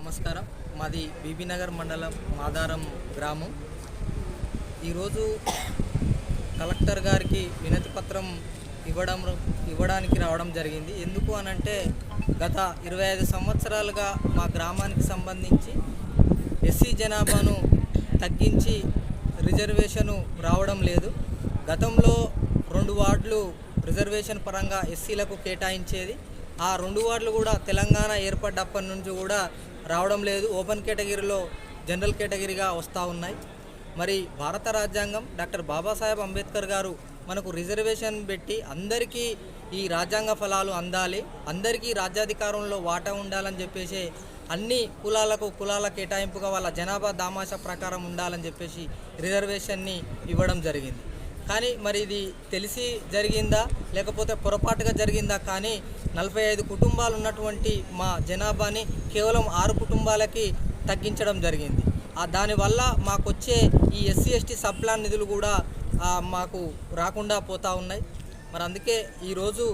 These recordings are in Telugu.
నమస్కారం. మాది బీబీనగర్ మండలం మాదారం గ్రామం. ఈరోజు కలెక్టర్ గారికి వినతి పత్రం ఇవ్వడం ఇవ్వడానికి రావడం జరిగింది. ఎందుకు అనంటే గత ఇరవై ఐదు సంవత్సరాలుగా మా గ్రామానికి సంబంధించి ఎస్సీ జనాభాను తగ్గించి రిజర్వేషను రావడం లేదు. గతంలో రెండు వార్డులు రిజర్వేషన్ పరంగా ఎస్సీలకు కేటాయించేది. ఆ రెండు వార్డులు కూడా తెలంగాణ ఏర్పడ్డప్పటి నుంచి కూడా రావడం లేదు. ఓపెన్ కేటగిరీలో జనరల్ కేటగిరీగా వస్తూ ఉన్నాయి. మరి భారత రాజ్యాంగం డాక్టర్ బాబాసాహెబ్ అంబేద్కర్ గారు మనకు రిజర్వేషన్ పెట్టి అందరికీ ఈ రాజ్యాంగ ఫలాలు అందాలి అందరికీ రాజ్యాధికారంలో వాటా ఉండాలని చెప్పేసి అన్ని కులాలకు కులాల కేటాయింపుగా వాళ్ళ జనాభా దామాషా ప్రకారం ఉండాలని చెప్పేసి రిజర్వేషన్ని ఇవ్వడం జరిగింది. కానీ మరి ఇది తెలిసి జరిగిందా? లేకపోతే పొరపాటుగా జరిగిందా? కానీ నలభై ఐదు కుటుంబాలు ఉన్నటువంటి మా జనాభాని కేవలం ఆరు కుటుంబాలకి తగ్గించడం జరిగింది. దానివల్ల మాకు వచ్చే ఈ ఎస్సీ ఎస్టీ సబ్ ప్లాన్ నిధులు కూడా మాకు రాకుండా పోతూ ఉన్నాయి. మరి అందుకే ఈరోజు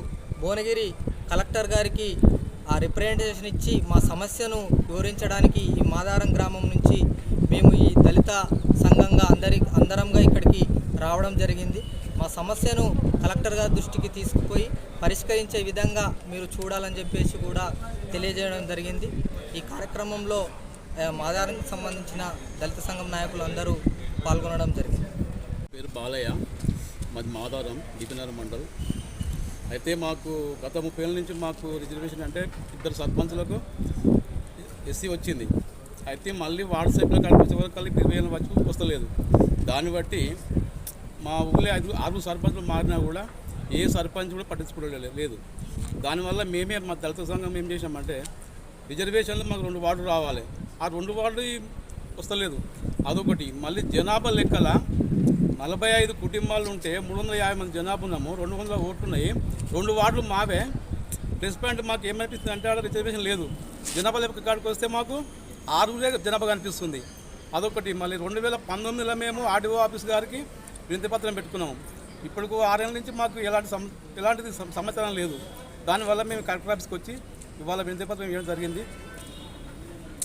భువనగిరి కలెక్టర్ గారికి ఆ రిప్రజెంటేషన్ ఇచ్చి మా సమస్యను వివరించడానికి ఈ మాదారం గ్రామం నుంచి మేము ఈ దళిత సంఘంగా అందరి అందరంగా ఇక్కడికి రావడం జరిగింది. మా సమస్యను కలెక్టర్ గారి దృష్టికి తీసుకుపోయి పరిష్కరించే విధంగా మీరు చూడాలని చెప్పేసి కూడా తెలియజేయడం జరిగింది. ఈ కార్యక్రమంలో మాదారానికి సంబంధించిన దళిత సంఘం నాయకులు అందరూ పాల్గొనడం జరిగింది. పేరు బాలయ్య. మాది మాదారం దీపినగర్ మండల్. అయితే మాకు గత ముప్పై ఏళ్ళ నుంచి మాకు రిజర్వేషన్ అంటే ఇద్దరు సర్పంచులకు ఎస్సీ వచ్చింది. అయితే మళ్ళీ వార్డు కనిపించే వరకు కలిపి ఇరవై ఏళ్ళ వచ్చి వస్తలేదు. దాన్ని బట్టి మా ఊళ్ళో ఐదు ఆరు సర్పంచులు మారినా కూడా ఏ సర్పంచ్ కూడా పట్టించుకోవడం లేదు. దానివల్ల మేమే మా దళిత సంఘం ఏం చేసామంటే రిజర్వేషన్లు మాకు రెండు వార్డులు రావాలి. ఆ రెండు వార్డు వస్తలేదు. అదొకటి. మళ్ళీ జనాభా లెక్కల నలభై ఐదు కుటుంబాలు ఉంటే మూడు వందల యాభై మంది జనాభా ఉన్నాము రెండు వందల ఓట్లున్నాయి రెండు వార్డులు మావే. ప్లస్ పాయింట్ మాకు ఏమనిపిస్తుంది అంటే ఆడ రిజర్వేషన్ లేదు. జనాభా లెక్క కాడికి వస్తే మాకు ఆరుగురే జనాభా కనిపిస్తుంది. అదొకటి. మళ్ళీ రెండు వేల పంతొమ్మిదిలో మేము ఆర్డీఓ ఆఫీస్ గారికి వినతిపత్రం పెట్టుకున్నాము. ఇప్పటికు ఆరేళ్ళ నుంచి మాకు ఎలాంటి సమ ఎలాంటిది సమాచారం లేదు. దానివల్ల మేము కలెక్టర్ ఆఫీస్కి వచ్చి ఇవాళ వినతిపత్రం ఇవ్వడం జరిగింది.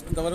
ఇంతవరకు